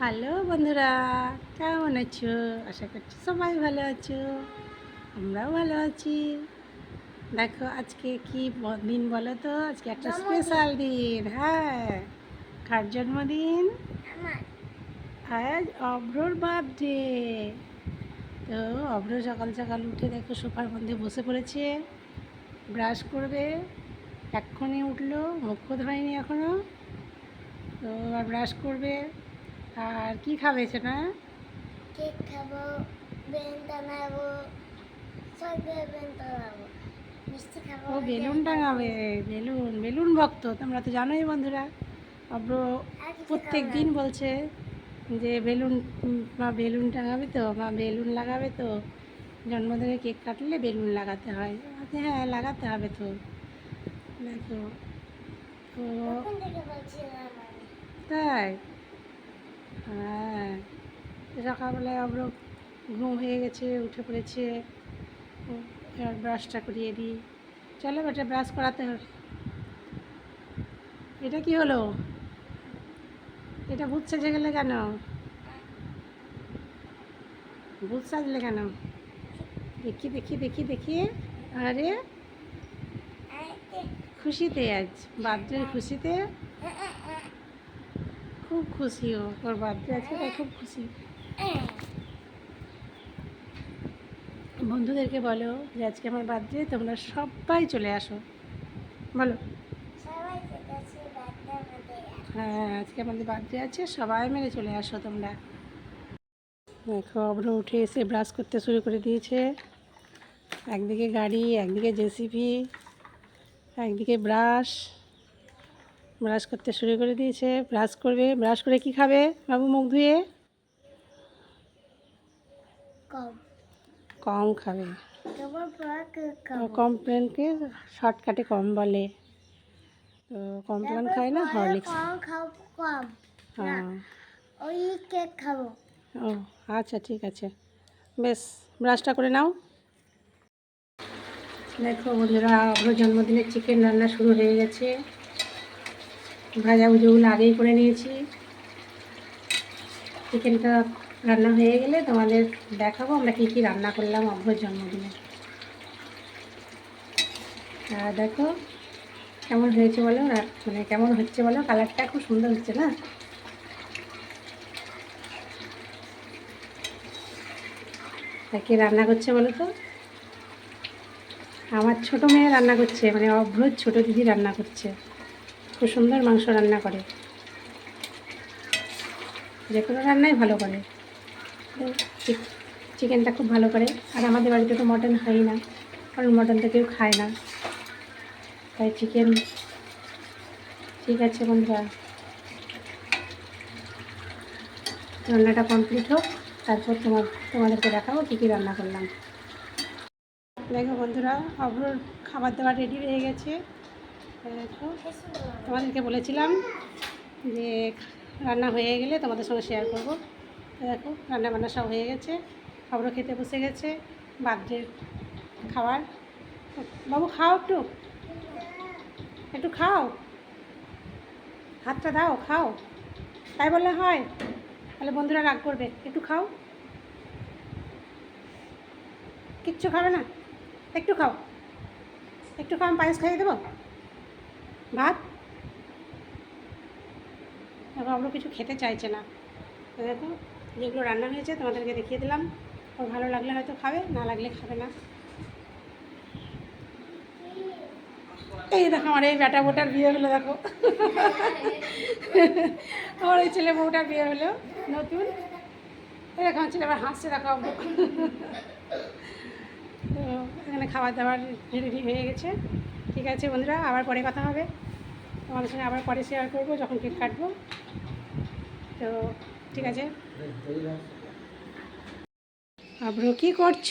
Hello বন্ধুরা কেমন আছো? আশা করছি সবাই ভালো আছো। আমরাও ভালো আছি। দেখো আজকে কি দিন বলো তো? আজকে একটা স্পেশাল দিন হ্যাঁ। কার জন্মদিন? আজ অব্রর বার্থডে তো অব্র সকাল সকাল উঠে দেখো সোফার মধ্যে বসে পড়েছে। ব্রাশ করবে। এক্ষুনি উঠল মুখ ধোয়নি এখনও তো ব্রাশ করবে। আর কি খাবে সেটা? কেক খাব বেলুন টাঙাবো সব বেলুন টানাবো মিষ্টি খাব ও বেলুন টাঙাবে বেলুন বেলুন ভক্ত তোমরা তো জানোই বন্ধুরা। অব্র প্রত্যেক দিন বলছে যে বেলুন মা বেলুন টাঙাবে তো মা বেলুন লাগাবে তো। জন্মদিনে কেক কাটলে বেলুন লাগাতে হয়। হ্যাঁ লাগাতে হবে তো। দেখো। তো তাই? হ্যাঁ সকালবেলায় অব্র ঘুম হয়ে গেছে, উঠে পড়েছে। এবার ব্রাশটা করিয়ে দিই। চলো বেটা ব্রাশ করাতে হবে। এটা কি হলো? এটা ভূত সেজে গেলে কেন? ভূত সাজলে কেন? দেখি দেখি দেখি দেখি। আরে, খুশিতে আজ বার্থডে খুশিতে। খুব খুশি ও ওর বার্থডে আছে তাই খুব খুশি। বন্ধুদেরকে বলো যে আজকে আমার বার্থডে তোমরা সবাই চলে আসো। বলো। হ্যাঁ আজকে আমাদের বার্থডে আছে সবাই মিলে চলে আসো তোমরা। দেখো অব্র উঠে এসে ব্রাশ করতে শুরু করে দিয়েছে। একদিকে গাড়ি একদিকে জেসিপি একদিকে ব্রাশ। ব্রাশ করতে শুরু করে দিয়েছে। ব্রাশ করবে। ব্রাশ করে কি খাবে বাবু মুখ ধুয়ে? কম। কম খাবে। কমপ্লেনকে শর্টকাটে কম বলে। তো কমপ্লেন খায় না? হরলিক্স। কম হ্যাঁ ওই কেক খাব। ও আচ্ছা ঠিক আছে। বেশ ব্রাশটা করে নাও। দেখো বন্ধুরা অভ্র জন্মদিনের চিকেন রান্না শুরু হয়ে গেছে। ভাজা ভুজিগুলো আগেই করে নিয়েছি। চিকেনটা রান্না হয়ে গেলে তোমাদের দেখাবো আমরা কী কী রান্না করলাম অভ্রর জন্মদিনে। আর দেখো, কেমন হয়েছে বলো? মানে কেমন হচ্ছে বলো? কালারটা খুব সুন্দর হচ্ছে না? কে রান্না করছে বলো তো? আমার ছোট মেয়ে রান্না করছে মানে অভ্রজ ছোট দিদি রান্না করছে। খুব সুন্দর মাংস রান্না করে। যে কোনো রান্নাই ভালো করে। চিকেনটা খুব ভালো করে। আর আমাদের বাড়িতে তো মটন হয় না, কারণ মটনটা কেউ খায় না। তাই চিকেন, ঠিক আছে বন্ধুরা। রান্নাটা কমপ্লিট হোক, তারপর তোমার, তোমাদেরকে দেখাবো কী কী রান্না করলাম। দেখো বন্ধুরা, অভ্রর খাবার দাবার রেডি হয়ে গেছে। তোমাদেরকে বলেছিলাম যে রান্না হয়ে গেলে তোমাদের সঙ্গে শেয়ার করব। দেখো রান্না বান্না সব হয়ে গেছে অভ্র খেতে বসে গেছে বার্থডে খাবার। বাবু, খাও একটু। একটু খাও। হাতটা দাও, খাও। তাই বললে হয়। তাহলে বন্ধুরা রাগ করবে। একটু খাও। কিচ্ছু খাবে না। একটু খাও। একটু খাও, আমি পায়েস খাইয়ে দেবো? ভাত? এবার আমরা কিছু খেতে চাইছে না। তো দেখো, যেগুলো রান্না হয়েছে তোমাদেরকে দেখিয়ে দিলাম। ওর ভালো লাগলে হয়তো খাবে, না লাগলে খাবে না। এই দেখো, আমার এই বেটা বোটার বিয়ে হলো, দেখো। আমার এই ছেলে বউটার বিয়ে হলো, নতুন। আমার ছেলে আবার হাসছে, দেখো। তো এখানে খাবার দাবার রেডি হয়ে গেছে। ঠিক আছে বন্ধুরা আবার পরে কথা হবে। তোমাদের সঙ্গে আবার পরে শেয়ার করব যখন কেক কাটবো। তো ঠিক আছে। আব্রু কি করছ?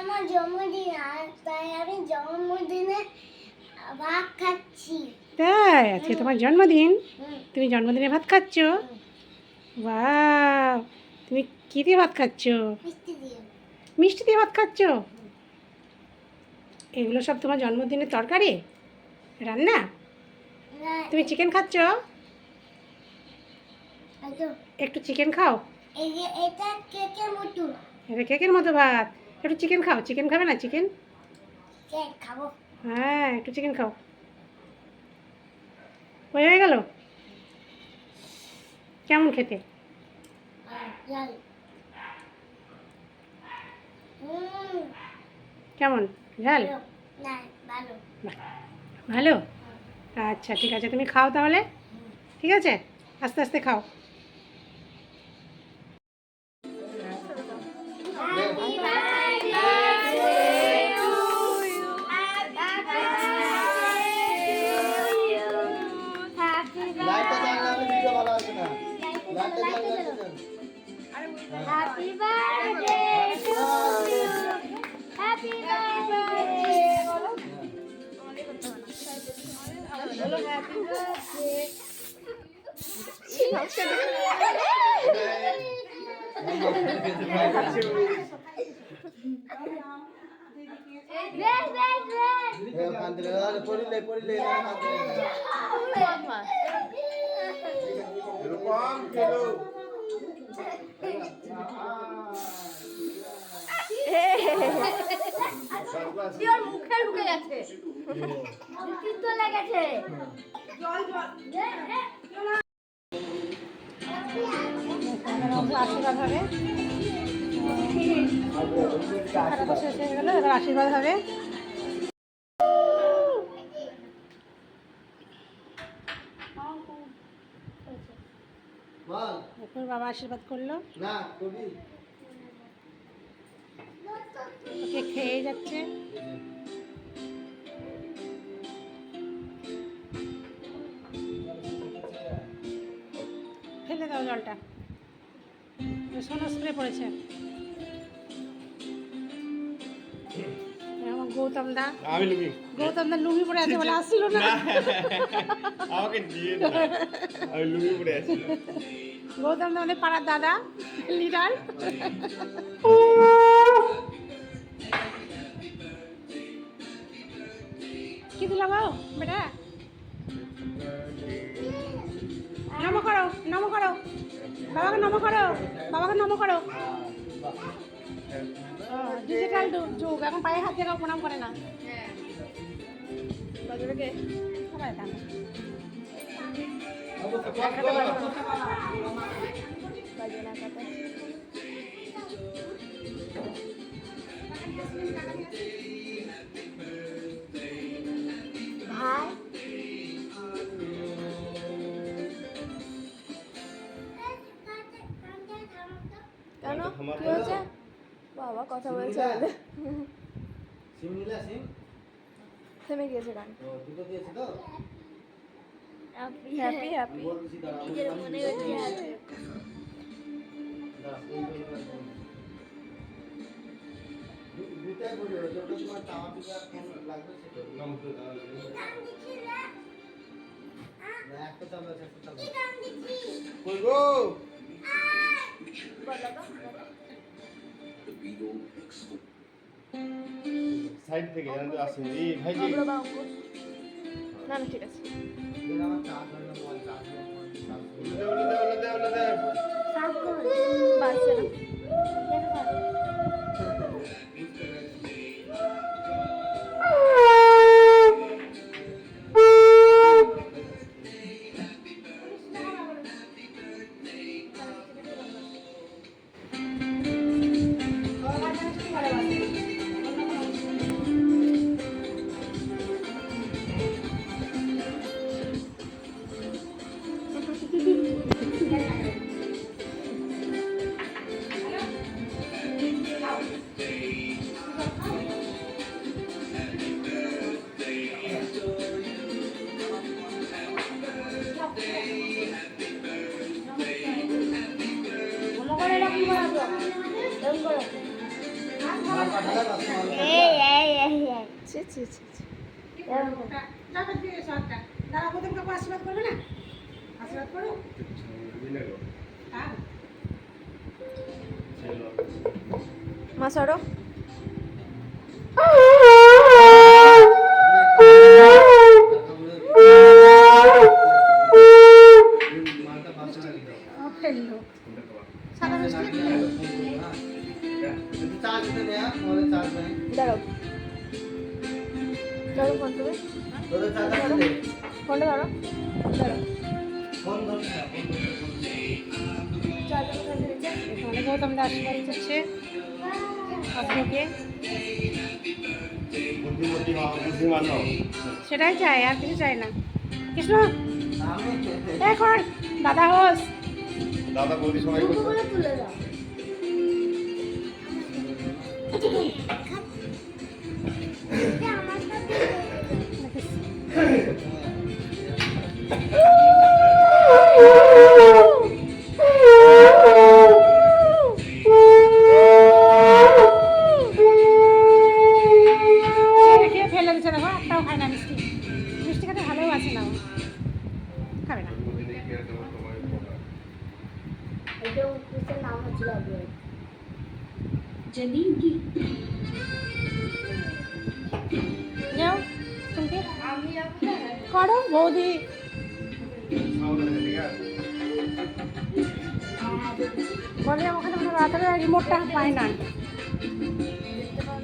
আমার জন্মদিন আর তাই আমি জন্মদিনে ভাত খাচ্ছি। তাই? আজকে তোমার জন্মদিন? তুমি জন্মদিনে ভাত খাচ্ছ? বা তুমি কী দিয়ে ভাত খাচ্ছ? মিষ্টি দিয়ে। মিষ্টি দিয়ে ভাত খাচ্ছ? এগুলো সব তোমার জন্মদিনের তরকারি? রান্না? তুমি চিকেন খাচ্ছ? একটু চিকেন খাও। এটা কেকের মতো। ভাত। একটু চিকেন খাও। চিকেন খাবে না চিকেন খাব। হ্যাঁ একটু চিকেন খাও। হয়ে হয়ে গেল? কেমন খেতে? কেমন? ঝাল ভালো না ভালো। ভালো? আচ্ছা ঠিক আছে তুমি খাও তাহলে। ঠিক আছে? আস্তে আস্তে খাও। Happy birthday to you. Happy birthday. পড়িলে, পড়িলে। এরকম খেলো। মুখে ঢুকে গেছে কিন্তু লেগেছে। আশীর্বাদ হবে হয়ে আশীর্বাদ হবে বল, বাবা আশীর্বাদ করল। ওকে খেয়ে যাচ্ছে? দাও জলটা। সোনা স্প্রে পড়েছে। গৌতম দা। আমি লুবি গৌতম দা লুঙ্গি পরে আছে বলে আসছিল না। আমাকে দিয়ে না। আমি লুবি পরে আছি গৌতম দা আমাদের পাড়ার দাদা লিডার। কি দিলাম বেটা? নম করো। বাবাকে নম করো। বাবাকে নম করো। ডিজিটাল যুগ এখন পায়ে হাত দিয়ে প্রণাম করে না। বাজারে সবাই বাবা কথা বলছে সিম নিলা, সিম? থেমে গিয়েছে গান দুটো দিয়েছে তো? হ্যাপি হ্যাপি জন্য রাখব। দু- দুটাই বলে দেবো, তোমার আর ফোন লাগবে সেটা। না, একটা চামচ, একটা চামচ। কই গো? সাইড থেকে আসে এই ভাই না না ঠিক আছে। দিন আশীর্বাদ করবে না আশীর্বাদ করো মা সরো মালটা বাসা ও ফেলল সাদা মিষ্টি দাঁড়াও। ফোন তুমি। ফোনটা ধরো। দাঁড়াও। করছে আপনাকে। বুদ্ধিমান হও। সেটাই চাই আর কিছু চাই না। কৃষ্ণ! এখন দাদা হোস। দাদা বৌদি সবাই তুলে দাও। মিষ্টি। মিষ্টি খেতে ভালোও আছে না। খাবে না। এটা উপস্থিত নাম হচ্ছিল আপনার যাও তুমি করো বৌদি। বলে মনে হয় রাতের রিমোটটা পায় না। এখন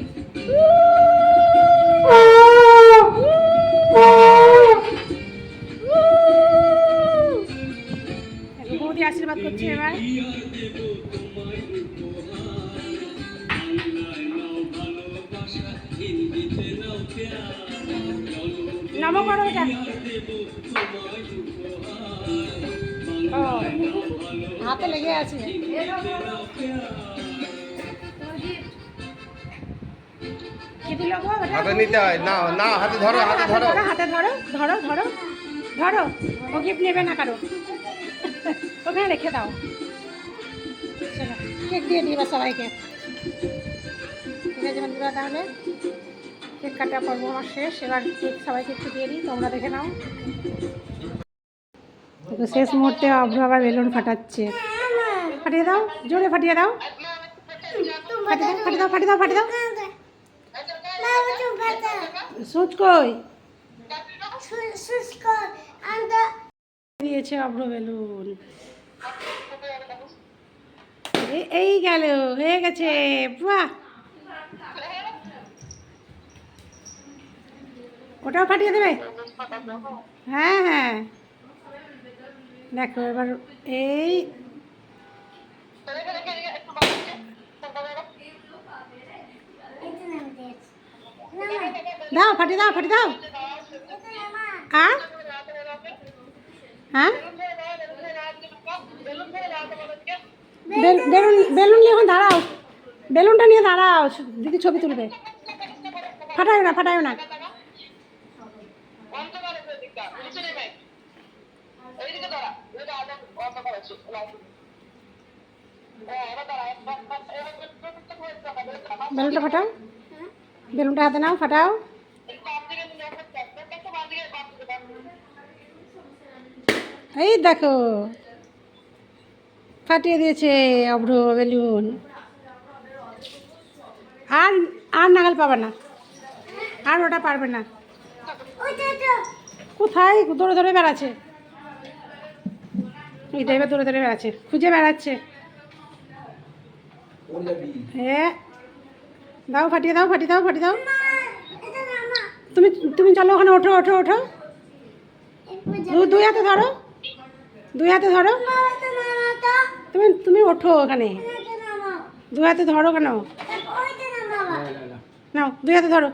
বৌদি আশীর্বাদ করছে এবার। নম করো এটা। হাতে লেগে আছে? হাতে নিতে হয়। না না হাতে ধরো হাতে ধরো। হাতে ধরো ধরো ধরো ধরো। ও গিফট নেবে না কারও। ওখানে রেখে দাও। চলো কেক দিয়ে দিবা সবাইকে। ঠিক আছে বন্ধুরা তাহলে কেক কাটা পর্ব আমার শেষ। এবার কেক সবাইকে একটু দিয়ে দিই তোমরা দেখে নাও। তো শেষ মুহূর্তে অভ্র আবার বেলুন ফাটাচ্ছে। ফাটিয়ে দাও জোরে ফাটিয়ে দাও। ফাটিয়ে দাও ফাটিয়ে দাও ফাটিয়ে দাও সুচ কই? শুষ্ক আন্দ দিয়েছে অভ্র বেলুন এই গেল, হয়ে গেছে। বাহ! ওটাও ফাটিয়ে দেবে? হ্যাঁ হ্যাঁ। দেখো, এবার এই দাও ফাটিয়ে দাও ফাটিয়ে দাও। আর বেলুন বেলুন নিয়ে এখন দাঁড়াও। বেলুনটা নিয়ে দাঁড়াও। দিদি ছবি তুলবে। ফাটাও না ফাটাও না। বেলুনটা ফাটাও। বেলুনটা হাতে নাও, ফাটাও। এই দেখো। ফাটিয়ে দিয়েছে অভ্র বেলুন। আর আর নাগাল পাবে না। আর ওটা পারবে না। কোথায়? দৌড়ে দৌড়ে বেড়াচ্ছে। এই টাইপের দৌড়ে দৌড়ে বেড়াচ্ছে। খুঁজে বেড়াচ্ছে। হ্যাঁ দাও, ফাটিয়ে দাও ফাটিয়ে দাও ফাটিয়ে দাও। তুমি তুমি চলো ওখানে, ওঠো ওঠো ওঠো। দুই হাতে ধরো। দুই হাতে ধরো। তুমি তুমি ওঠো ওখানে। দুই হাতে ধরো কেন? নাও দুই হাতে ধরো।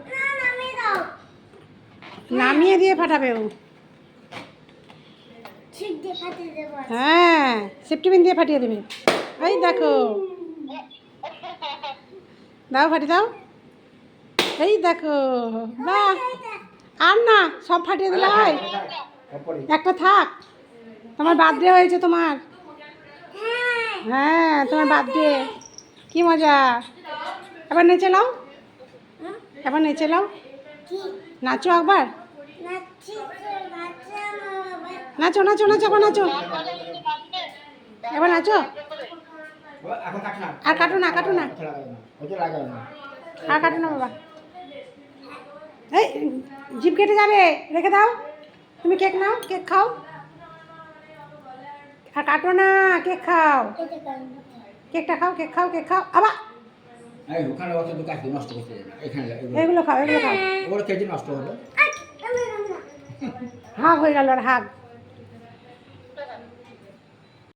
নামিয়ে দিয়ে ফাটাবে ও। হ্যাঁ সেফটি পিন দিয়ে ফাটিয়ে দেবে। এই দেখো। দাও ফাটি দাও। এই দেখো। বাহ। আর না সব ফাটিয়ে দিলে হয়। একটা থাক। তোমার বার্থডে হয়েছে তোমার? হ্যাঁ তোমার বার্থডে কি মজা? এবার নেচে নাও। এবার নেচে নাও। নাচো একবার। নাচো নাচো নাচো এবার নাচো। এবার নাচো। এখন আর কাটো না কাটো না। আর কাটো না, বাবা। এই জিপ কেটে যাবে। রেখে দাও। তুমি কেক নাও, কেক খাও। আর কাটো না কেক খাও। কেকটা খাও কেক খাও কেক খাও। আবার। এই ওখানে অত তো কাজ নষ্ট করতে এখানে এগুলো এগুলো খাও এগুলো খাও। ওগুলো কেজি নষ্ট হবে। আমি রান্না হাগ হয়ে গেল আর হাগ।